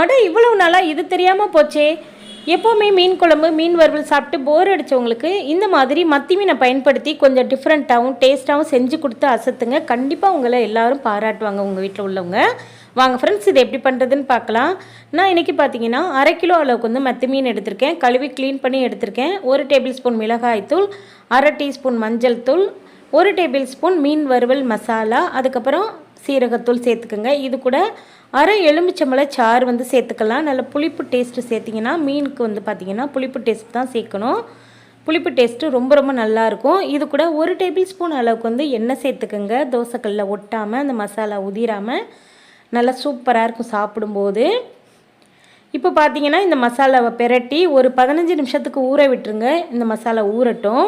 அட இவ்வளவு நாளாக இது தெரியாமல் போச்சே. எப்போவுமே மீன் குழம்பு மீன் வறுவல் சாப்பிட்டு போர் அடித்தவங்களுக்கு இந்த மாதிரி மத்தி மீனை பயன்படுத்தி கொஞ்சம் டிஃப்ரெண்ட்டாகவும் டேஸ்ட்டாகவும் செஞ்சு கொடுத்து அசத்துங்க. கண்டிப்பாக உங்களை எல்லோரும் பாராட்டுவாங்க உங்கள் வீட்டில் உள்ளவங்க. வாங்க ஃப்ரெண்ட்ஸ் இது எப்படி பண்ணுறதுன்னு பார்க்கலாம். நான் இன்றைக்கி பார்த்தீங்கன்னா அரை கிலோ அளவுக்கு வந்து மத்தி மீன் எடுத்திருக்கேன். கழுவி க்ளீன் பண்ணி எடுத்திருக்கேன். ஒரு டேபிள் ஸ்பூன் மிளகாய்த்தூள் அரை டீஸ்பூன் மஞ்சள் தூள் ஒரு டேபிள் ஸ்பூன் மீன் வறுவல் மசாலா அதுக்கப்புறம் சீரகத்தூள் சேர்த்துக்கோங்க. இது கூட அரை எலுமிச்சம்பழ சாறு வந்து சேர்த்துக்கலாம். நல்ல புளிப்பு டேஸ்ட்டு சேர்த்திங்கன்னா மீனுக்கு வந்து பார்த்திங்கன்னா புளிப்பு டேஸ்ட் தான் சேர்க்கணும். புளிப்பு டேஸ்ட்டு ரொம்ப ரொம்ப நல்லாயிருக்கும் இது கூட ஒரு டேபிள் ஸ்பூன் அளவுக்கு வந்து எண்ணெய் சேர்த்துக்கோங்க. தோசைக்கல்லில் ஒட்டாமல் அந்த மசாலா உதிராமல் நல்லா சூப்பராக இருக்கும் சாப்பிடும்போது. இப்போ பார்த்தீங்கன்னா இந்த மசாலாவை பெரட்டி ஒரு பதினஞ்சு நிமிஷத்துக்கு ஊற விட்டுருங்க. இந்த மசாலா ஊறட்டும்.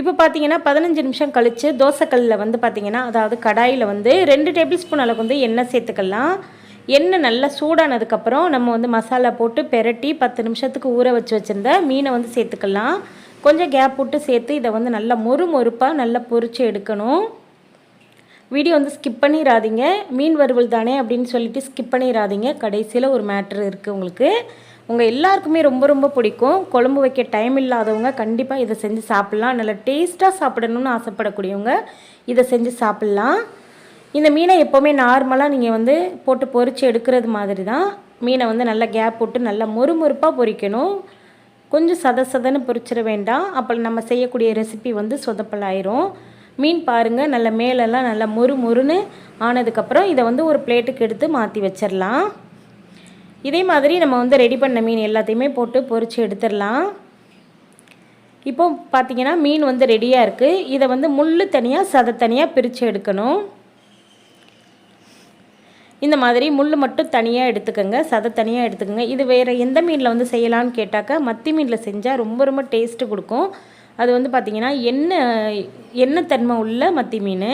இப்போ பார்த்தீங்கன்னா பதினஞ்சு நிமிஷம் கழித்து தோசைக்கல்லில் வந்து பார்த்தீங்கன்னா அதாவது கடாயில் வந்து ரெண்டு டேபிள் ஸ்பூன் அளவுக்கு வந்து எண்ணெய் சேர்த்துக்கலாம். எண்ணெய் நல்லா சூடானதுக்கப்புறம் நம்ம வந்து மசாலா போட்டு பெரட்டி பத்து நிமிஷத்துக்கு ஊற வச்சு வச்சுருந்த மீனை வந்து சேர்த்துக்கலாம். கொஞ்சம் கேப் விட்டு சேர்த்து இதை வந்து நல்லா மொறு மொறுப்பாக நல்லா பொரித்து எடுக்கணும். வீடியோ வந்து ஸ்கிப் பண்ணிடாதீங்க மீன் வறுவல் தானே அப்படின்னு சொல்லிட்டு ஸ்கிப் பண்ணிடாதீங்க கடைசியில் ஒரு மேட்ரு இருக்குது உங்களுக்கு. உங்கள் எல்லாருக்குமே ரொம்ப ரொம்ப பிடிக்கும். குழம்பு வைக்க டைம் இல்லாதவங்க கண்டிப்பாக இதை செஞ்சு சாப்பிட்லாம். நல்லா டேஸ்ட்டாக சாப்பிடணும்னு ஆசைப்படக்கூடியவங்க இதை செஞ்சு சாப்பிட்லாம். இந்த மீனை எப்போவுமே நார்மலாக நீங்கள் வந்து போட்டு பொரித்து எடுக்கிறது மாதிரி தான் மீனை வந்து நல்லா கேப் போட்டு நல்லா மொறுமொறுப்பாக பொறிக்கணும். கொஞ்சம் சத சதன்னு பொரிச்சிட வேண்டாம். அப்போ நம்ம செய்யக்கூடிய ரெசிபி வந்து சொதப்பலாயிரும். மீன் பாருங்கள் நல்ல மேலெல்லாம் நல்லா மொறு மொறுன்னு ஆனதுக்கப்புறம் இதை வந்து ஒரு பிளேட்டுக்கு எடுத்து மாற்றி வச்சிடலாம். இதே மாதிரி நம்ம வந்து ரெடி பண்ண மீன் எல்லாத்தையுமே போட்டு பொரித்து எடுத்துடலாம். இப்போ பார்த்தீங்கன்னா மீன் வந்து ரெடியாக இருக்குது இதை வந்து முள் தனியாக சதை தனியாக பிரித்து எடுக்கணும். இந்த மாதிரி முள் மட்டும் தனியாக எடுத்துக்கோங்க சதை தனியாக எடுத்துக்கோங்க. இது வேறு எந்த மீனில் வந்து செய்யலான்னு கேட்டாக்கா மத்தி மீனில் செஞ்சால் ரொம்ப ரொம்ப டேஸ்ட்டு கொடுக்கும். அது வந்து பார்த்திங்கன்னா எண்ணெய் எண்ணெய் தன்மை உள்ள மத்தி மீன்.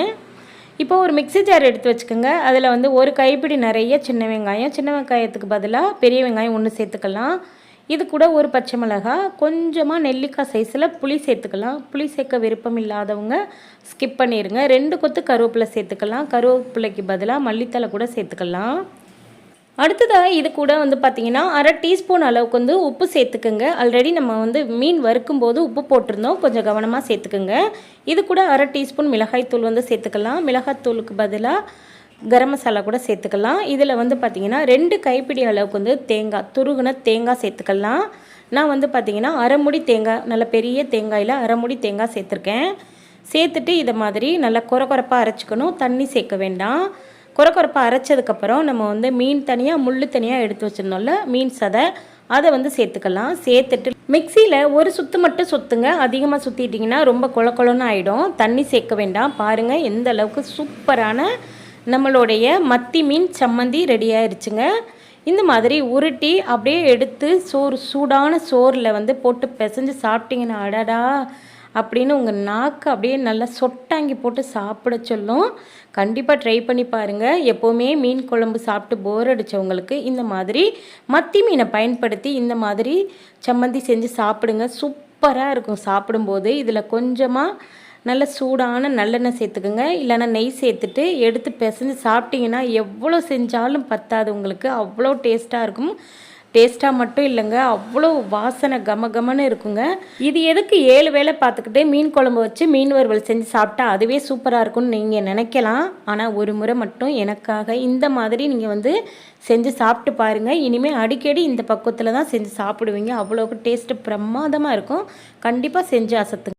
இப்போ ஒரு மிக்ஸி ஜார் எடுத்து வச்சுக்கோங்க. அதில் வந்து ஒரு கைப்பிடி நிறைய சின்ன வெங்காயம் சின்ன வெங்காயத்துக்கு பதிலாக பெரிய வெங்காயம் ஒன்று சேர்த்துக்கலாம். இது கூட ஒரு பச்சை மிளகாய் கொஞ்சமாக நெல்லிக்காய் சைஸில் புளி சேர்த்துக்கலாம். புளி சேர்க்க விருப்பம் இல்லாதவங்க ஸ்கிப் பண்ணிடுங்க ரெண்டு கொத்து கருவேப்பிலை சேர்த்துக்கலாம். கருவேப்பிலைக்கு பதிலாக மல்லித்தலை கூட சேர்த்துக்கலாம். அடுத்ததாக இது கூட வந்து பார்த்திங்கன்னா அரை டீஸ்பூன் அளவுக்கு வந்து உப்பு சேர்த்துக்குங்க. ஆல்ரெடி நம்ம வந்து மீன் வறுக்கும் போது உப்பு போட்டிருந்தோம். கொஞ்சம் கவனமாக சேர்த்துக்குங்க. இது கூட அரை டீஸ்பூன் மிளகாய்த்தூள் வந்து சேர்த்துக்கலாம். மிளகாய்த்தூளுக்கு பதிலாக கரம் மசாலா கூட சேர்த்துக்கலாம். இதில் வந்து பார்த்திங்கன்னா ரெண்டு கைப்பிடி அளவுக்கு வந்து தேங்காய் துருகுன தேங்காய் சேர்த்துக்கலாம். நான் வந்து பார்த்திங்கன்னா அரைமுடி தேங்காய் நல்ல பெரிய தேங்காயில் அரைமுடி தேங்காய் சேர்த்துருக்கேன். சேர்த்துட்டு இதை மாதிரி நல்லா குறை குறைப்பாக அரைச்சிக்கணும். தண்ணி சேர்க்க வேண்டாம். குறை அரைச்சதுக்கப்புறம் நம்ம வந்து மீன் தனியாக முள் தனியாக எடுத்து வச்சுருந்தோம்ல மீன் சதை அதை வந்து சேர்த்துக்கலாம். சேர்த்துட்டு மிக்சியில் ஒரு சுத்து மட்டும் சுற்றுங்க அதிகமாக சுற்றிட்டிங்கன்னா ரொம்ப கொல கொலன்னு ஆகிடும் தண்ணி சேர்க்க வேண்டாம். பாருங்கள் எந்த அளவுக்கு சூப்பரான நம்மளுடைய மத்தி மீன் சம்மந்தி ரெடி ஆயிடுச்சுங்க இந்த மாதிரி உருட்டி அப்படியே எடுத்து சோறு சூடான சோறில் வந்து போட்டு பிசைஞ்சு சாப்பிட்டிங்கன்னா அடடா அப்படின்னு உங்கள் நாக்கு அப்படியே நல்லா சொட்டாங்கி போட்டு சாப்பிட சொல்லும். கண்டிப்பாக ட்ரை பண்ணி பாருங்கள் எப்போவுமே மீன் குழம்பு சாப்பிட்டு போர் அடித்தவங்களுக்கு இந்த மாதிரி மத்தி மீனை பயன்படுத்தி இந்த மாதிரி சம்மந்தி செஞ்சு சாப்பிடுங்க. சூப்பராக இருக்கும் சாப்பிடும்போது. இதில் கொஞ்சமாக நல்ல சூடான நல்லெண்ணெய் சேர்த்துக்குங்க. இல்லைன்னா நெய் சேர்த்துட்டு எடுத்து பிசைஞ்சு சாப்பிட்டிங்கன்னா எவ்வளோ செஞ்சாலும் பத்தாது. உங்களுக்கு அவ்வளோ டேஸ்ட்டாக இருக்கும். டேஸ்ட்டாக மட்டும் இல்லைங்க. அவ்வளோ வாசனை கம கமன்னு இருக்குங்க. இது எதுக்கு ஏழு வேளை பார்த்துக்கிட்டே மீன் குழம்பு வச்சு மீன் வறுவல் செஞ்சு சாப்பிட்டா அதுவே சூப்பராக இருக்கும்னு நீங்கள் நினைக்கலாம். ஆனால் ஒரு முறை மட்டும் எனக்காக இந்த மாதிரி நீங்கள் வந்து செஞ்சு சாப்பிட்டு பாருங்கள் இனிமேல் அடிக்கடி இந்த பக்குவத்தில் தான் செஞ்சு சாப்பிடுவீங்க. அவ்வளோக்கு டேஸ்ட்டு பிரமாதமாக இருக்கும். கண்டிப்பாக செஞ்சு அசத்துங்க.